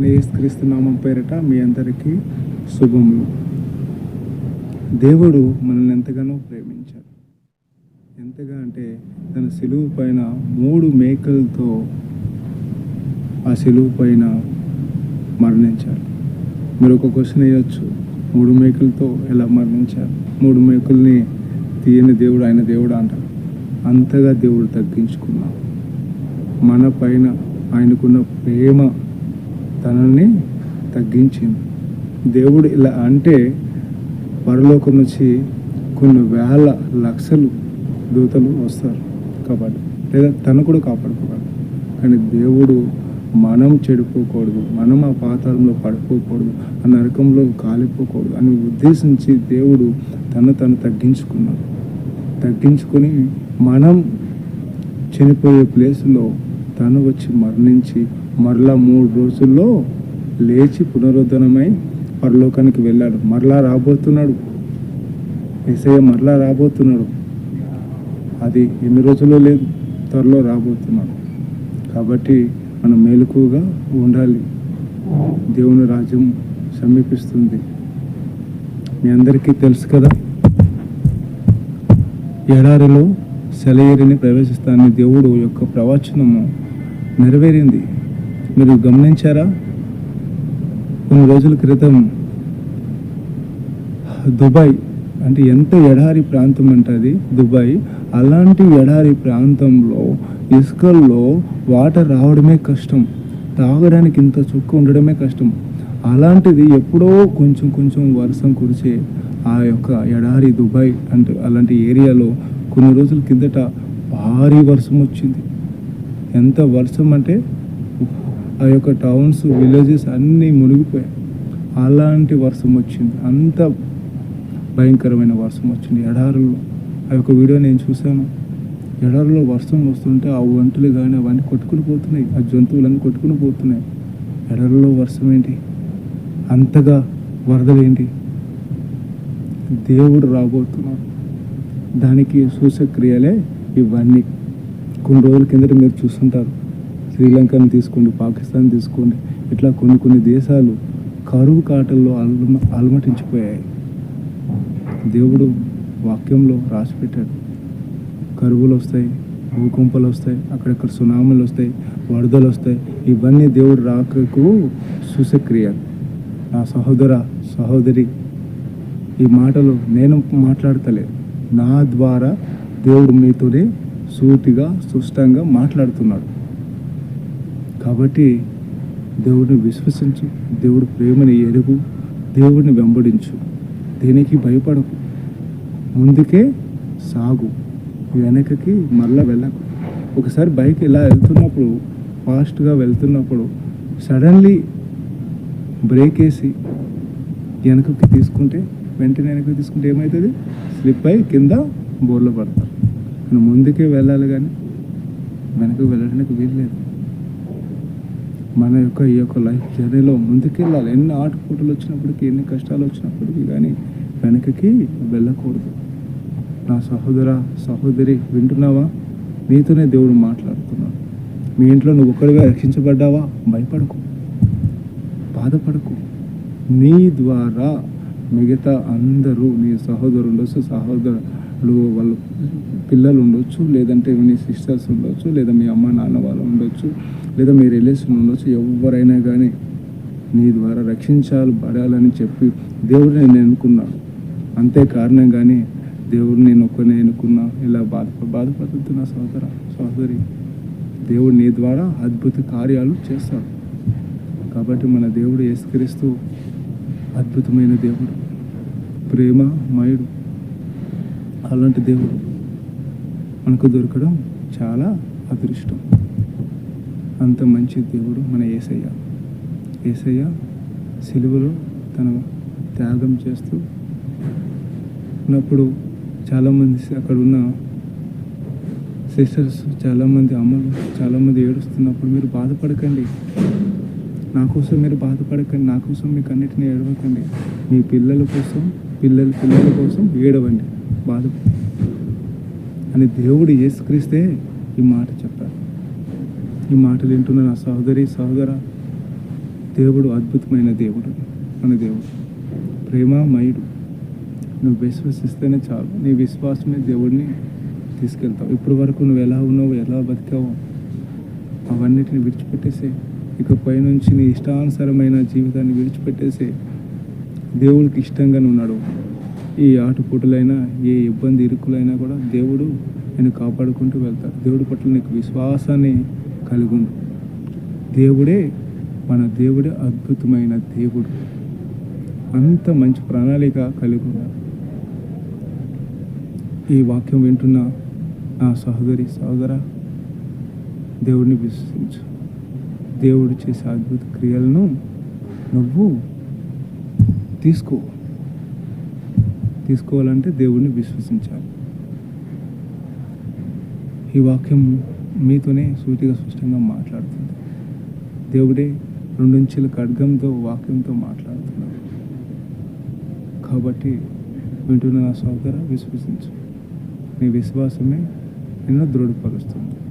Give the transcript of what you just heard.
మన యేసుక్రీస్తు నామం పేరిట మీ అందరికీ శుభములు దేవుడు మనల్ని ఎంతగానో ప్రేమించాడు. ఎంతగా అంటే తన సిలువు పైన మూడు మేకలతో ఆ సిలువు పైన మరణించాడు. మీరు ఒక క్వశ్చన్ వేయచ్చు. మూడు మేకలతో ఎలా మరణించారు మూడు మేకల్ని తీయని దేవుడు ఆయన దేవుడు అంటారు అంతగా దేవుడు తగ్గించుకున్నాడు. మన పైన ఆయనకున్న ప్రేమ తనని తగ్గించింది. దేవుడు ఇలా అంటే పరలోకం నుంచి కొన్ని వేల లక్షలు దూతలు వస్తారు కాబట్టి లేదా తను కూడా కాపాడుకోవాలి. కానీ దేవుడు మనం చెడిపోకూడదు మనం ఆ పాతాళంలో పడిపోకూడదు ఆ నరకంలో కాలిపోకూడదు అని ఉద్దేశించి దేవుడు తను తను తగ్గించుకున్నాడు. తగ్గించుకొని మనం చనిపోయే ప్లేస్లో తను వచ్చి మరణించి మరలా మూడు రోజుల్లో లేచి పునరుద్ధరణమై పరలోకానికి వెళ్ళాడు. మరలా రాబోతున్నాడు. ఏసయ్య మరలా రాబోతున్నాడు. అది ఎన్ని రోజుల్లో లేదు త్వరలో రాబోతున్నాడు. కాబట్టి మనం మేలుకుగా ఉండాలి. దేవుని రాజ్యం సమీపిస్తుంది. మీ అందరికీ తెలుసు కదా ఎడారిలో సెలయేరిని ప్రవేశిస్తానని దేవుడు యొక్క ప్రవచనము నెరవేరింది. మీరు గమనించారా? కొన్ని రోజుల క్రితం దుబాయ్ అంటే ఎంత ఎడారి ప్రాంతం ఉంటుంది దుబాయ్ అలాంటి ఎడారి ప్రాంతంలో ఇసుకల్లో వాటర్ రావడమే కష్టం. తాగడానికి ఇంత చుక్క ఉండడమే కష్టం. అలాంటిది ఎప్పుడో కొంచెం కొంచెం వర్షం కురిసే ఆ యొక్క ఎడారి దుబాయ్ అంటే అలాంటి ఏరియాలో కొన్ని రోజుల కిందట భారీ వర్షం వచ్చింది. ఎంత వర్షం అంటే ఆ యొక్క టౌన్స్ విలేజెస్ అన్నీ మునిగిపోయాయి. అలాంటి వర్షం వచ్చింది. అంత భయంకరమైన వర్షం వచ్చింది. ఎడారుల్లో. ఆ యొక్క వీడియో నేను చూశాను. ఎడారులో వర్షం వస్తుంటే ఆ వంటలు కానీ అవన్నీ కొట్టుకుని పోతున్నాయి. ఆ జంతువులన్నీ కొట్టుకుని పోతున్నాయి. ఎడారులో వర్షం ఏంటి? అంతగా వరదలేంటి? దేవుడు రాబోతున్నాడు. దానికి సూచక్రియలే ఇవన్నీ. కొన్ని రోజుల కిందట మీరు చూస్తుంటారు. శ్రీలంకను తీసుకోండి పాకిస్తాన్ తీసుకోండి. ఇట్లా కొన్ని కొన్ని దేశాలు కరువు కాటల్లో అల్మ అలమటించిపోయాయి. దేవుడు వాక్యంలో రాసి పెట్టాడు కరువులు వస్తాయి భూకంపాలు వస్తాయి అక్కడక్కడ సునామీలు వస్తాయి వరదలు వస్తాయి. ఇవన్నీ దేవుడు రాకకు సూచక్రియలు నా సహోదర సహోదరి ఈ మాటలు నేను మాట్లాడతలేదు నా ద్వారా దేవుడు మీతోనే సూటిగా సుష్టంగా మాట్లాడుతున్నాడు. కాబట్టి దేవుడిని విశ్వసించు దేవుడు ప్రేమని ఎరుగు దేవుడిని వెంబడించు. దేనికి భయపడకు. ముందుకే సాగు. వెనకకి మళ్ళా వెళ్ళకు. ఒకసారి బైక్ ఇలా వెళ్తున్నప్పుడు ఫాస్ట్గా వెళ్తున్నప్పుడు సడన్లీ బ్రేక్ వేసి వెనకకి తీసుకుంటే వెంటనే వెనకకి తీసుకుంటే ఏమవుతుంది? స్లిప్ అయి కింద బోర్లో పడతారు. నువ్వు ముందుకే వెళ్ళాలి కానీ వెనక్కి వెళ్ళడానికి వీల్లేదు. మన యొక్క ఈ యొక్క లైఫ్ జర్నీలో ముందుకెళ్ళాలి ఎన్ని ఆటపోటలు వచ్చినప్పటికీ ఎన్ని కష్టాలు వచ్చినప్పటికీ కానీ వెనకకి వెళ్ళకూడదు. నా సహోదర సహోదరి వింటున్నావా? నీతోనే దేవుడు మాట్లాడుతున్నాడు. మీ ఇంట్లో నువ్వు ఒక్కడిగా రక్షించబడ్డావా? భయపడకు. బాధపడకు. నీ ద్వారా మిగతా అందరూ నీ సహోదరు ఇప్పుడు వాళ్ళ పిల్లలు ఉండొచ్చు లేదంటే మీ సిస్టర్స్ ఉండొచ్చు లేదా మీ అమ్మ నాన్న వాళ్ళు ఉండొచ్చు లేదా మీ రిలేషన్ ఉండొచ్చు ఎవరైనా కానీ నీ ద్వారా రక్షించాలి పడాలని చెప్పి దేవుడిని నేను అనుకున్నాను. అంతే కారణం కానీ దేవుడు నేను ఒక్కనే ఎన్నుకున్నా ఇలా బాధ బాధపడుతున్నా సహోదర సహోదరి దేవుడు నీ ద్వారా అద్భుత కార్యాలు చేస్తాడు. కాబట్టి మన దేవుడు ఏస్కరిస్తూ అద్భుతమైన దేవుడు ప్రేమ మయుడు అలాంటి దేవుడు మనకు దొరకడం చాలా అదృష్టం. అంత మంచి దేవుడు మన ఏసయ్య. ఏసయ్య సిలువలో తన త్యాగం చేస్తూ ఉన్నప్పుడు చాలామంది అక్కడ ఉన్న సిస్టర్స్ చాలామంది అమ్మలు చాలామంది ఏడుస్తున్నప్పుడు మీరు బాధపడకండి. నా కోసం మీరు బాధపడకండి. నా కోసం మీకు అన్నిటిని ఏడవకండి. మీ పిల్లల కోసం పిల్లల పిల్లల కోసం ఏడవండి. బాధ. అని దేవుడు ఏసుక్రీస్తే ఈ మాట చెప్పారు. ఈ మాటలు వింటున్న నా సహోదరి సహోదర దేవుడు అద్భుతమైన దేవుడు మన దేవుడు. ప్రేమమయుడు. నువ్వు విశ్వసిస్తేనే చాలు. నీ విశ్వాసమే దేవుడిని తీసుకెళ్తావు. ఇప్పటి వరకు నువ్వు ఎలా ఉన్నావు ఎలా బతికావో అవన్నిటిని విడిచిపెట్టేసే ఇకపై నుంచి నీ ఇష్టానుసారమైన జీవితాన్ని విడిచిపెట్టేసే దేవుడికి ఇష్టంగానే ఉన్నాడు. ఏ ఈ ఆటుపోటులైనా ఏ ఇబ్బంది ఇరుకులైనా కూడా దేవుడు నేను కాపాడుకుంటూ వెళ్తాడు. దేవుడి పట్ల నీకు విశ్వాసాన్ని కలిగి ఉండు దేవుడే మన దేవుడే అద్భుతమైన దేవుడు. అంత మంచి ప్రణాళిక కలిగి ఈ వాక్యం వింటున్న నా సహోదరి సహోదర దేవుడిని విశ్వసించు. దేవుడు చేసే అద్భుత క్రియలను నువ్వు తీసుకో. తీసుకోవాలంటే దేవుడిని విశ్వసించాలి. ఈ వాక్యం మీతోనే సూటిగా స్పష్టంగా మాట్లాడుతుంది. దేవుడే రెండుంచెల ఖడ్గంతో వాక్యంతో మాట్లాడుతున్నాడు. కాబట్టి వింటున్న నా సోదర విశ్వసించు. నీ విశ్వాసమే నిన్ను దృఢపరుస్తుంది.